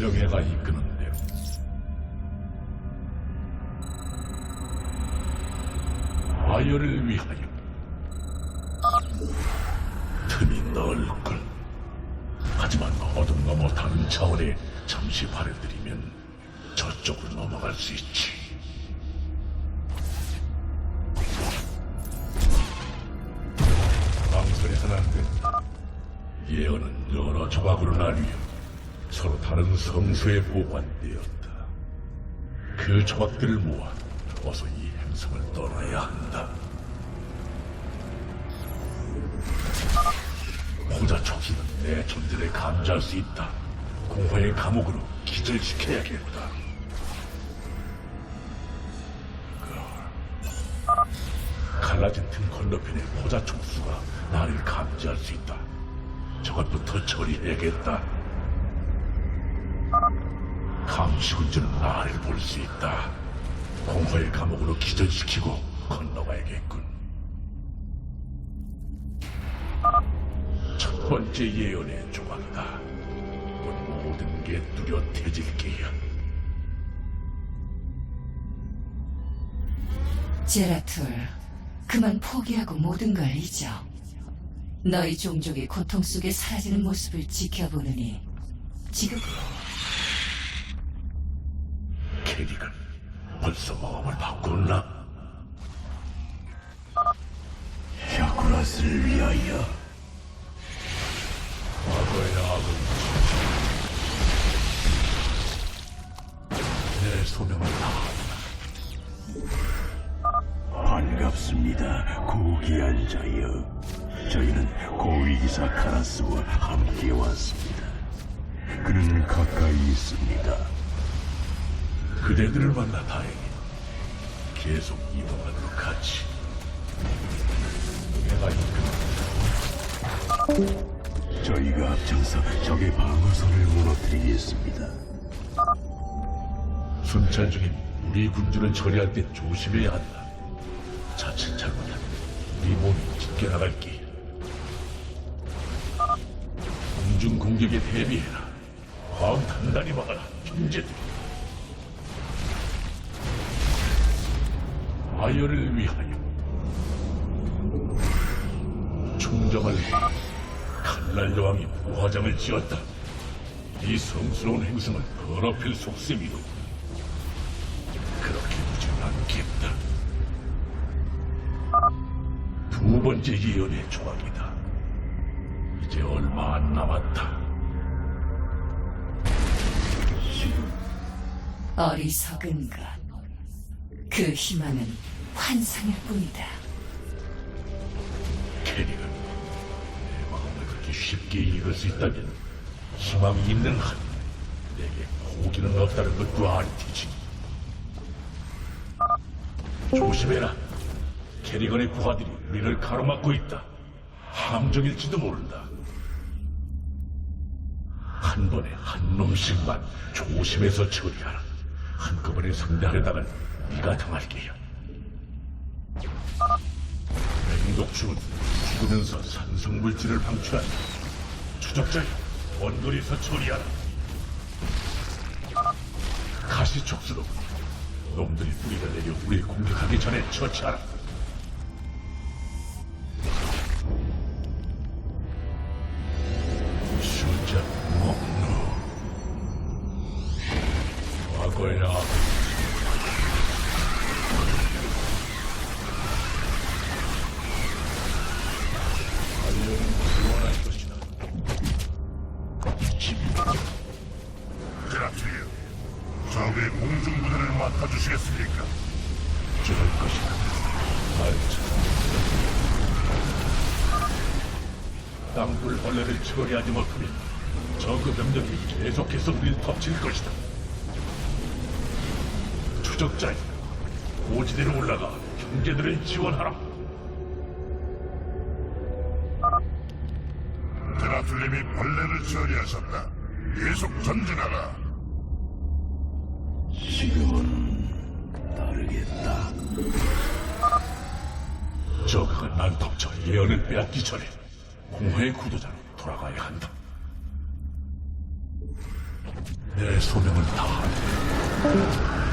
명예가 이끄는 대로 아이어를 위하여 틈이 넓군 하지만 어둠과 뭐 다른 차원에 잠시 발을 들이면 저쪽으로 넘어갈 수 있지. 망설여서는 안돼 예언은 여러 조각으로 나뉘어 서로 다른 성소에 보관되었다. 그 조각들을 모아 어서 이 행성을 떠나야 한다. 호자 촉수는 내 존재를 감지할 수 있다. 공허의 감옥으로 기절시켜야겠다. 그, 갈라진 틈 건너편의 호자 촉수가 나를 감지할 수 있다. 저것부터 처리해야겠다. 감시군주는 나를 볼 수 있다. 공허의 감옥으로 기절시키고 건너가야겠군. 첫 번째 예언의 조각이다. 곧 모든 게 뚜렷해질 게야. 제라툴, 그만 포기하고 모든 걸 잊어. 너희 종족의 고통 속에 사라지는 모습을 지켜보느니 지금 캐릭은 벌써 마음을 바꿨나? 야쿠라스를 위하여 과거의 악은 내 소명을 다한다. 반갑습니다 고귀한 자여 저희는 고위기사 카라스와 함께 왔습니다 그는 가까이 있습니다 그대들을 만나 다행이다. 계속 이동하도록 하지. 내가 이끌어 저희가 앞장서 적의 방어선을 무너뜨리겠습니다 순찰 중인 우리 군주를 처리할 때 조심해야 한다. 자칫 잘못하면 우리 몸이 찢겨나갈게. 공중 공격에 대비해라. 마음 단단히 막아라, 형제들. 아이어를 위하여 충정을 칼날 여왕이 부화장을 지었다. 이 성스러운 행성을 더럽힐 속셈이로 그렇게 두진 않겠다. 두 번째 예언의 조각이다. 이제 얼마 안 남았다. 어리석은 것. 그 희망은 환상일 뿐이다. 캐릭은 내 마음을 그렇게 쉽게 읽을 수 있다면 희망이 있는 한 내게 포기는 없다는 것도 알 테지. 조심해라. 캐리건의 부하들이 우리를 가로막고 있다. 함정일지도 모른다. 한 번에 한 놈씩만 조심해서 처리하라. 한꺼번에 상대하려다간 네가 당할 게야. 맹독충은 죽으면서 산성물질을 방출한다. 추적자여, 원거리에서 처리하라. 가시 촉수로 놈들이 뿌리가 내려 우리 공격하기 전에 처치하라. 숫자 목루 과거의 악관 드라트리오, 적의 공중부대를 맡아주시겠습니까? 저럴 것이다. 알자. 땅굴 벌레를 처리하지 못하면 저그 병력이 계속해서 우릴 덮칠 것이다. 추적자여, 고지대로 올라가 형제들을 지원하라. 드라툴님이 벌레를 처리하셨다. 계속 전진하라. 지금은 다르겠다 저그가 날 덮쳐 예언을 빼앗기 전에 공허의 구도자로 돌아가야 한다. 내 소명을 다하리.